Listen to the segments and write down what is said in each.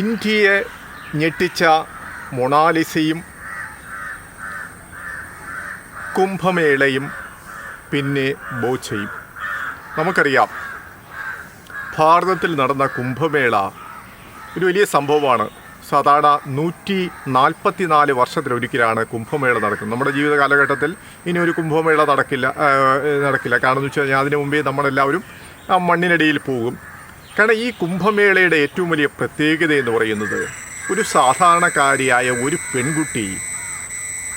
ഇന്ത്യയെ ഞെട്ടിച്ച മൊണാലിസയും കുംഭമേളയും പിന്നെ ബോച്ചയും. നമുക്കറിയാം ഭാരതത്തിൽ നടന്ന കുംഭമേള ഒരു വലിയ സംഭവമാണ്. സാധാരണ നൂറ്റി നാൽപ്പത്തി നാല് വർഷത്തിലൊരിക്കലാണ് കുംഭമേള നടക്കുന്നത്. നമ്മുടെ ജീവിത കാലഘട്ടത്തിൽ ഇനി ഒരു കുംഭമേള നടക്കില്ല നടക്കില്ല. കാരണം എന്ന് വെച്ച് കഴിഞ്ഞാൽ അതിനു മുമ്പേ നമ്മളെല്ലാവരും മണ്ണിനടിയിൽ പോകും. കാരണം ഈ കുംഭമേളയുടെ ഏറ്റവും വലിയ പ്രത്യേകത എന്ന് പറയുന്നത് ഒരു സാധാരണക്കാരിയായ ഒരു പെൺകുട്ടി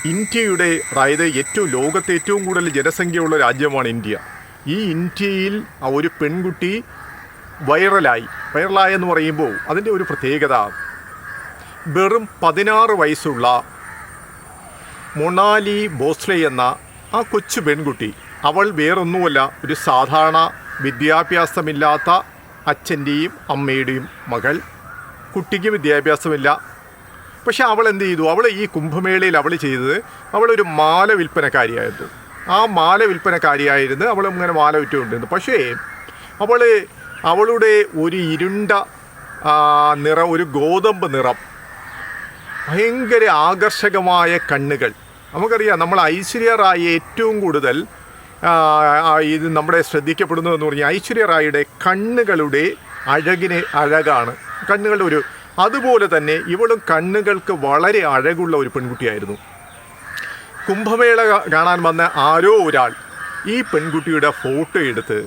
ഇന്ത്യയുടെ അതായത് ഏറ്റവും ലോകത്തെ ഏറ്റവും കൂടുതൽ ജനസംഖ്യയുള്ള രാജ്യമാണ് ഇന്ത്യ. ഈ ഇന്ത്യയിൽ ആ ഒരു പെൺകുട്ടി വൈറലായി. വൈറലായി എന്ന് പറയുമ്പോൾ അതിന്റെ ഒരു പ്രത്യേകത വെറും പതിനാറ് വയസ്സുള്ള മൊണാലി ബോസ്ലെ എന്ന ആ കൊച്ചു പെൺകുട്ടി. അവൾ വേറൊന്നുമല്ല ഒരു സാധാരണ വിദ്യാഭ്യാസമില്ലാത്ത അച്ഛന്റെയും അമ്മയുടെയും മകൾ. കുട്ടിക്ക് വിദ്യാഭ്യാസമില്ല. പക്ഷെ അവൾ എന്ത് ചെയ്തു? അവൾ ഈ കുംഭമേളയിൽ അവൾ ചെയ്തത് അവളൊരു മാല വിൽപ്പനക്കാരിയായിരുന്നു. ആ മാല വിൽപ്പനക്കാരിയായിരുന്നു. അവൾ ഇങ്ങനെ മാല വിറ്റുകൊണ്ടിരുന്നു പക്ഷേ അവൾ അവളുടെ ഒരു ഇരുണ്ട നിറം ഒരു ഗോതമ്പ് നിറം ഭയങ്കര ആകർഷകമായ കണ്ണുകൾ. നമുക്കറിയാം നമ്മൾ ഐശ്വര്യ റായി ഏറ്റവും കൂടുതൽ ഇത് നമ്മുടെ ശ്രദ്ധിക്കപ്പെടുന്നു എന്ന് പറഞ്ഞാൽ ഐശ്വര്യ റായിയുടെ കണ്ണുകളുടെ അഴകിന് അഴകാണ്. കണ്ണുകളുടെ ഒരു അതുപോലെ തന്നെ ഇവളും കണ്ണുകൾക്ക് വളരെ അഴകുള്ള ഒരു പെൺകുട്ടിയായിരുന്നു. കുംഭമേള കാണാൻ വന്ന ആരോ ഒരാൾ ഈ പെൺകുട്ടിയുടെ ഫോട്ടോ എടുത്ത്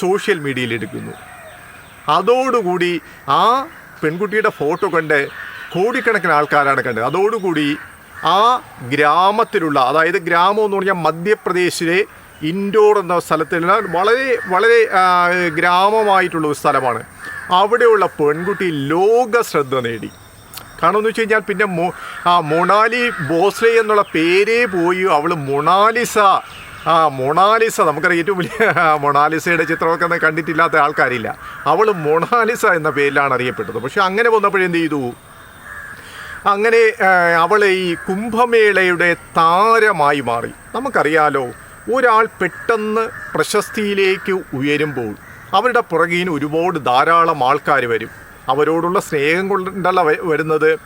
സോഷ്യൽ മീഡിയയിൽ എടുക്കുന്നു. അതോടുകൂടി ആ പെൺകുട്ടിയുടെ ഫോട്ടോ കണ്ട് കോടിക്കണക്കിന് ആൾക്കാരാണ് കണ്ടത്. അതോടുകൂടി ആ ഗ്രാമത്തിലുള്ള അതായത് ഗ്രാമം എന്ന് പറഞ്ഞാൽ മധ്യപ്രദേശിലെ ഇൻഡോർ എന്ന സ്ഥലത്തുള്ള വളരെ വളരെ ഗ്രാമമായിട്ടുള്ള ഒരു സ്ഥലമാണ്. അവിടെയുള്ള പെൺകുട്ടി ലോക ശ്രദ്ധ നേടി. കാരണം എന്ന് വെച്ച് കഴിഞ്ഞാൽ പിന്നെ മൊ ആ മൊണാലി ബോസ്ലെ എന്നുള്ള പേരേ പോയി അവൾ മൊണാലിസ. ആ മൊണാലിസ നമുക്കറിയാം ഏറ്റവും വലിയ മൊണാലിസയുടെ ചിത്രമൊക്കെ ഒന്നും കണ്ടിട്ടില്ലാത്ത ആൾക്കാരില്ല. അവൾ മൊണാലിസ എന്ന പേരിലാണ് അറിയപ്പെട്ടത്. പക്ഷെ അങ്ങനെ വന്നപ്പോഴെന്ത് ചെയ്തു? അങ്ങനെ അവൾ ഈ കുംഭമേളയുടെ താരമായി മാറി. നമുക്കറിയാലോ ഒരാൾ പെട്ടെന്ന് പ്രശസ്തിയിലേക്ക് ഉയരുമ്പോൾ അവരുടെ പുറകീന് ഒരുപാട് ധാരാളം ആൾക്കാർ വരും. അവരോടുള്ള സ്നേഹം കൊണ്ടല്ല വരുന്നത്.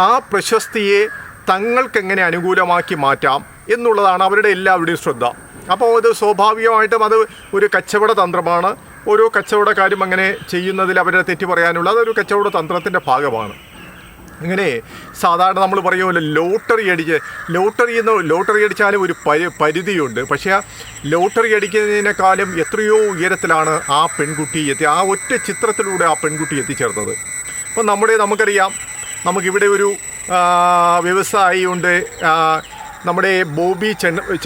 ആ പ്രശസ്തിയെ തങ്ങൾക്കെങ്ങനെ അനുകൂലമാക്കി മാറ്റാം എന്നുള്ളതാണ് അവരുടെ എല്ലാവരുടെയും ശ്രദ്ധ. അപ്പോൾ അത് സ്വാഭാവികമായിട്ടും അത് ഒരു കച്ചവട തന്ത്രമാണ്. ഓരോ കച്ചവടക്കാരും അങ്ങനെ ചെയ്യുന്നതിൽ അവരുടെ തെറ്റ് പറയാനുള്ള അതൊരു കച്ചവട തന്ത്രത്തിന്റെ ഭാഗമാണ്. ഇങ്ങനെ സാധാരണ നമ്മൾ പറയുമല്ലോ ലോട്ടറി അടിച്ച് ലോട്ടറി എന്ന് ലോട്ടറി അടിച്ചാലും ഒരു പരി പരിധിയുണ്ട്. പക്ഷേ ആ ലോട്ടറി അടിക്കുന്നതിനേക്കാളും എത്രയോ ഉയരത്തിലാണ് ആ പെൺകുട്ടി എത്തി ആ ഒറ്റ ചിത്രത്തിലൂടെ ആ പെൺകുട്ടി എത്തിച്ചേർന്നത്. അപ്പം നമ്മുടെ നമുക്കറിയാം നമുക്കിവിടെ ഒരു വ്യവസായി ഉണ്ട് നമ്മുടെ ബോബി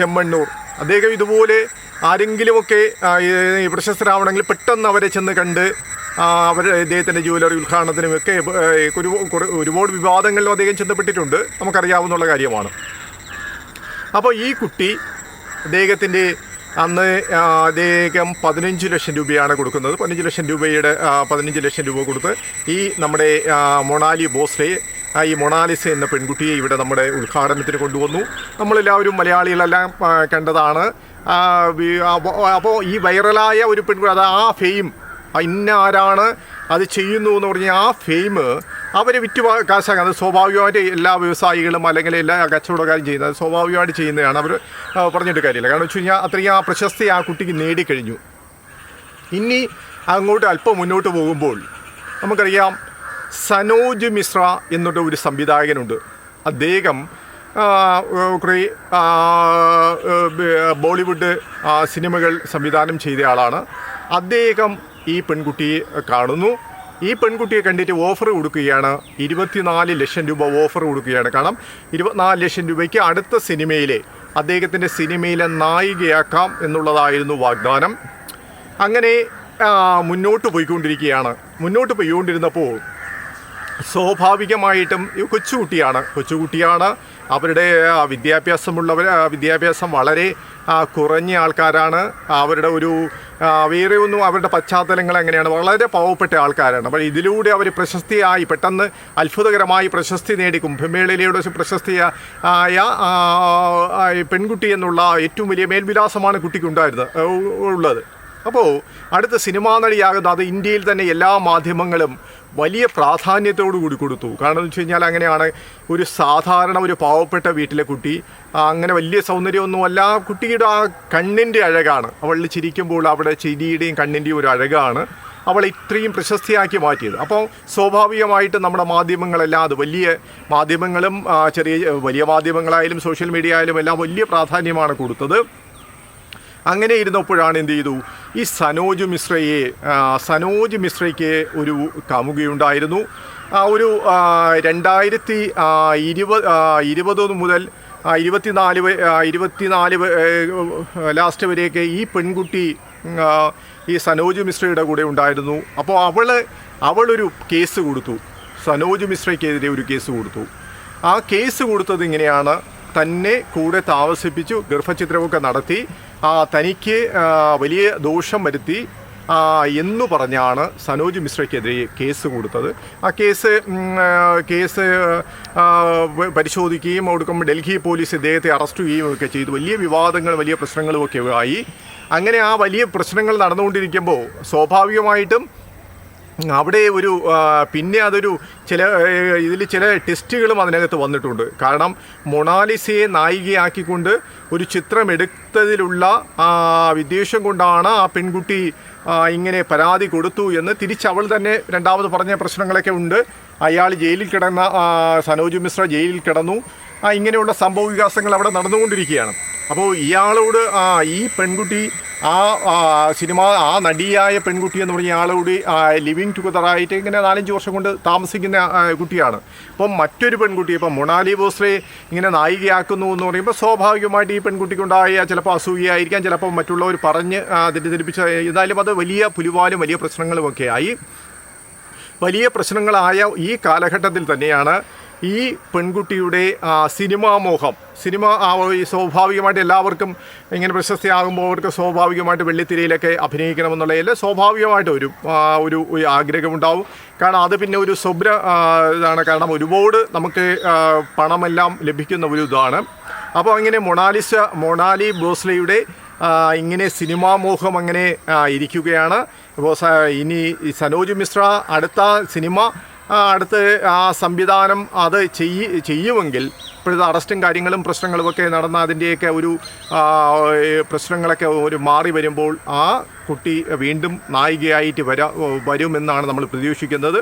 ചെമ്മണ്ണൂർ. അദ്ദേഹം ഇതുപോലെ ആരെങ്കിലുമൊക്കെ പ്രശസ്തരാവണമെങ്കിൽ പെട്ടെന്ന് അവരെ ചെന്ന് കണ്ട് അവർ ഇദ്ദേഹത്തിന്റെ ജുവലറി ഉദ്ഘാടനത്തിനും ഒക്കെ ഒരു ഒരുപാട് വിവാദങ്ങളിലും അദ്ദേഹം ചെന്നപ്പെട്ടിട്ടുണ്ട് നമുക്കറിയാവുന്നുള്ള കാര്യമാണ്. അപ്പോൾ ഈ കുട്ടി അദ്ദേഹത്തിന്റെ അന്ന് അദ്ദേഹം പതിനഞ്ച് ലക്ഷം രൂപയാണ് കൊടുക്കുന്നത്. പതിനഞ്ച് ലക്ഷം രൂപയുടെ പതിനഞ്ച് ലക്ഷം രൂപ കൊടുത്ത് ഈ നമ്മുടെ മൊണാലി ബോസ്ലെ ഈ മൊണാലിസ എന്ന പെൺകുട്ടിയെ ഇവിടെ നമ്മുടെ ഉദ്ഘാടനത്തിന് കൊണ്ടുവന്നു. നമ്മളെല്ലാവരും മലയാളികളെല്ലാം കണ്ടതാണ്. അപ്പോൾ ഈ വൈറലായ ഒരു പെൺകുട്ടി അത് ആ ഫെയിം ഇന്ന ആരാണ് അത് ചെയ്യുന്നു എന്ന് പറഞ്ഞ ആ ഫെയിം അവർ വിറ്റ് കാശാക്കുന്നത് സ്വാഭാവികമായിട്ട് എല്ലാ വ്യവസായികളും അല്ലെങ്കിൽ എല്ലാ കച്ചവടക്കാരും ചെയ്യുന്നത് സ്വാഭാവികമായിട്ട് ചെയ്യുന്നതാണ്. അവർ പറഞ്ഞിട്ട് കാര്യമില്ല. കാരണം വെച്ച് കഴിഞ്ഞാൽ അത്രയും ആ പ്രശസ്തി ആ കുട്ടിക്ക് നേടിക്കഴിഞ്ഞു. ഇനി അങ്ങോട്ട് അല്പം മുന്നോട്ട് പോകുമ്പോൾ നമുക്കറിയാം സനോജ് മിശ്ര എന്നിട്ട് ഒരു സംവിധായകനുണ്ട്. അദ്ദേഹം കുറേ ബോളിവുഡ് സിനിമകൾ സംവിധാനം ചെയ്ത ആളാണ്. അദ്ദേഹം ഈ പെൺകുട്ടിയെ കാണുന്നു. ഈ പെൺകുട്ടിയെ കണ്ടിട്ട് ഓഫർ കൊടുക്കുകയാണ്. ഇരുപത്തിനാല് ലക്ഷം രൂപ ഓഫർ കൊടുക്കുകയാണ്. കാരണം ഇരുപത്തിനാല് ലക്ഷം രൂപയ്ക്ക് അടുത്ത സിനിമയിലെ അദ്ദേഹത്തിന്റെ സിനിമയിലെ നായികയാക്കാം എന്നുള്ളതായിരുന്നു വാഗ്ദാനം. അങ്ങനെ മുന്നോട്ട് പോയിക്കൊണ്ടിരിക്കുകയാണ്. മുന്നോട്ട് പോയിക്കൊണ്ടിരുന്നപ്പോൾ സ്വാഭാവികമായിട്ടും ഈ കൊച്ചുകുട്ടിയാണ്. കൊച്ചുകുട്ടിയാണ്. അവരുടെ വിദ്യാഭ്യാസമുള്ളവർ വിദ്യാഭ്യാസം വളരെ കുറഞ്ഞ ആൾക്കാരാണ്. അവരുടെ ഒരു വേറെ ഒന്നും അവരുടെ പശ്ചാത്തലങ്ങൾ എങ്ങനെയാണ്? വളരെ പാവപ്പെട്ട ആൾക്കാരാണ്. അപ്പോൾ ഇതിലൂടെ അവർ പ്രശസ്തിയായി പെട്ടെന്ന് അത്ഭുതകരമായി പ്രശസ്തി നേടി. കുംഭമേളയിലൂടെ പ്രശസ്തി ആയ പെൺകുട്ടി എന്നുള്ള ഏറ്റവും വലിയ മേൽവിലാസമാണ് കുട്ടിക്കുണ്ടായിരുന്നത് ഉള്ളത്. അപ്പോൾ അടുത്ത സിനിമാ നടിയാകുന്ന അത് ഇന്ത്യയിൽ തന്നെ എല്ലാ മാധ്യമങ്ങളും വലിയ പ്രാധാന്യത്തോടു കൂടി കൊടുത്തു. കാരണം എന്ന് വെച്ച് കഴിഞ്ഞാൽ അങ്ങനെയാണ് ഒരു സാധാരണ ഒരു പാവപ്പെട്ട വീട്ടിലെ കുട്ടി അങ്ങനെ വലിയ സൗന്ദര്യമൊന്നുമല്ല. ആ കുട്ടിയുടെ ആ കണ്ണിന്റെ അഴകാണ്. അവൾ ചിരിക്കുമ്പോൾ അവിടെ ചിരിയുടെയും കണ്ണിന്റെയും ഒരു അഴകാണ് അവൾ ഇത്രയും പ്രശസ്തിയാക്കി മാറ്റിയത്. അപ്പോൾ സ്വാഭാവികമായിട്ട് നമ്മുടെ മാധ്യമങ്ങളെല്ലാം അത് വലിയ മാധ്യമങ്ങളും ചെറിയ വലിയ മാധ്യമങ്ങളായാലും സോഷ്യൽ മീഡിയ ആയാലും എല്ലാം വലിയ പ്രാധാന്യമാണ് കൊടുത്തത്. അങ്ങനെ ഇരുന്നപ്പോഴാണ് എന്ത് ചെയ്തു? ഈ സനോജ് മിശ്രയെ സനോജ് മിശ്രയ്ക്ക് ഒരു കാമുകയുണ്ടായിരുന്നു. ഒരു രണ്ടായിരത്തി ഇരുപത് ഇരുപത് മുതൽ ഇരുപത്തിനാല് ഇരുപത്തിനാല് ലാസ്റ്റ് വരെയൊക്കെ ഈ പെൺകുട്ടി ഈ സനോജ് മിശ്രയുടെ കൂടെ ഉണ്ടായിരുന്നു. അപ്പോൾ അവൾ അവളൊരു കേസ് കൊടുത്തു. സനോജ് മിശ്രയ്ക്കെതിരെ ഒരു കേസ് കൊടുത്തു. ആ കേസ് കൊടുത്തത് ഇങ്ങനെയാണ്. തന്നെ കൂടെ താമസിപ്പിച്ചു ഗർഭചിത്രമൊക്കെ നടത്തി. തനിക്ക് വലിയ ദോഷം വരുത്തി എന്ന് പറഞ്ഞാണ് സനോജ് മിശ്രയ്ക്കെതിരെ കേസ് കൊടുത്തത്. ആ കേസ് കേസ് പരിശോധിക്കുകയും ഒടുക്കം ഡൽഹി പോലീസ് ഇദ്ദേഹത്തെ അറസ്റ്റ് ചെയ്യുകയും ഒക്കെ ചെയ്തു. വലിയ വിവാദങ്ങൾ വലിയ പ്രശ്നങ്ങളും ഒക്കെ ആയി. അങ്ങനെ ആ വലിയ പ്രശ്നങ്ങൾ നടന്നുകൊണ്ടിരിക്കുമ്പോൾ സ്വാഭാവികമായിട്ടും അവിടെ ഒരു പിന്നെ അതൊരു ചില ഇതിൽ ചില ടെസ്റ്റുകളും അതിനകത്ത് വന്നിട്ടുണ്ട്. കാരണം മൊണാലിസയെ നായികയാക്കിക്കൊണ്ട് ഒരു ചിത്രം എടുത്തതിലുള്ള വിദ്വേഷം കൊണ്ടാണ് ആ പെൺകുട്ടി ഇങ്ങനെ പരാതി കൊടുത്തു എന്ന് തിരിച്ചവൾ തന്നെ രണ്ടാമത് പറഞ്ഞ പ്രശ്നങ്ങളൊക്കെ ഉണ്ട്. അയാൾ ജയിലിൽ കിടന്ന സനോജ് മിശ്ര ജയിലിൽ കിടന്നു. ഇങ്ങനെയുള്ള സംഭവ വികാസങ്ങൾ അവിടെ നടന്നുകൊണ്ടിരിക്കുകയാണ്. അപ്പോൾ ഇയാളോട് ഈ പെൺകുട്ടി ആ സിനിമ ആ നടിയായ പെൺകുട്ടി എന്ന് പറഞ്ഞ ആളോട് ലിവിങ് ടുഗദറായിട്ട് ഇങ്ങനെ നാലഞ്ച് വർഷം കൊണ്ട് താമസിക്കുന്ന കുട്ടിയാണ്. അപ്പം മറ്റൊരു പെൺകുട്ടി ഇപ്പം മൊണാലി ബോസ്ലെ ഇങ്ങനെ നായികയാക്കുന്നു എന്ന് പറയുമ്പോൾ സ്വാഭാവികമായിട്ട് ഈ പെൺകുട്ടിക്കുണ്ടായ ചിലപ്പോൾ അസൂയയായിരിക്കാം. ചിലപ്പോൾ മറ്റുള്ളവർ പറഞ്ഞ് തെറ്റിദ്ധരിപ്പിച്ച എന്നാലും അത് വലിയ പുലിവാലും വലിയ പ്രശ്നങ്ങളുമൊക്കെ ആയി. വലിയ പ്രശ്നങ്ങളായ ഈ കാലഘട്ടത്തിൽ തന്നെയാണ് ഈ പെൺകുട്ടിയുടെ സിനിമാ മോഹം. സിനിമ സ്വാഭാവികമായിട്ട് എല്ലാവർക്കും ഇങ്ങനെ പ്രശസ്തിയാകുമ്പോൾ അവർക്ക് സ്വാഭാവികമായിട്ട് വെള്ളിത്തിരയിലൊക്കെ അഭിനയിക്കണമെന്നുള്ളതിൽ സ്വാഭാവികമായിട്ട് ഒരു ഒരു ആഗ്രഹമുണ്ടാവും. കാരണം അത് പിന്നെ ഒരു സ്വപ്ന ഇതാണ്. കാരണം ഒരുപാട് നമുക്ക് പണമെല്ലാം ലഭിക്കുന്ന ഒരു ഇതാണ്. അപ്പോൾ അങ്ങനെ മൊണാലിസ മൊണാലി ബോസ്ലയുടെ ഇങ്ങനെ സിനിമാ മോഹം അങ്ങനെ ഇരിക്കുകയാണ്. ഇപ്പോൾ ഇനി സനോജ് മിശ്ര അടുത്ത സിനിമ അടുത്ത് ആ സംവിധാനം അത് ചെയ്യ ചെയ്യുമെങ്കിൽ ഇപ്പോഴത്തെ അറസ്റ്റും കാര്യങ്ങളും പ്രശ്നങ്ങളും ഒക്കെ നടന്ന അതിന്റെയൊക്കെ ഒരു പ്രശ്നങ്ങളൊക്കെ ഒരു മാറി വരുമ്പോൾ ആ കുട്ടി വീണ്ടും നായികയായിട്ട് വരാ വരുമെന്നാണ് നമ്മൾ പ്രതീക്ഷിക്കുന്നത്.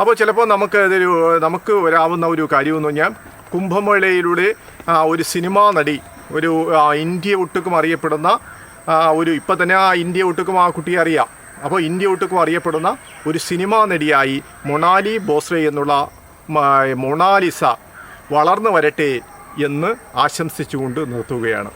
അപ്പോൾ ചിലപ്പോൾ നമുക്ക് ഇതൊരു നമുക്ക് വരാവുന്ന ഒരു കാര്യമെന്ന് പറഞ്ഞാൽ കുംഭമേളയിലൂടെ ഒരു സിനിമാ നടി ഒരു ഇന്ത്യ ഒട്ടുക്കും അറിയപ്പെടുന്ന ഒരു ഇപ്പം തന്നെ ആ ഇന്ത്യ ഒട്ടുക്കും ആ കുട്ടിയെ അറിയാം. അപ്പോൾ ഇന്ത്യ ഒട്ടുക്കും അറിയപ്പെടുന്ന ഒരു സിനിമാ നടിയായി മൊണാലി ബോസ്ലെ എന്നുള്ള മൊണാലിസ വളർന്നു വരട്ടെ എന്ന് ആശംസിച്ചുകൊണ്ട് നിർത്തുകയാണ്.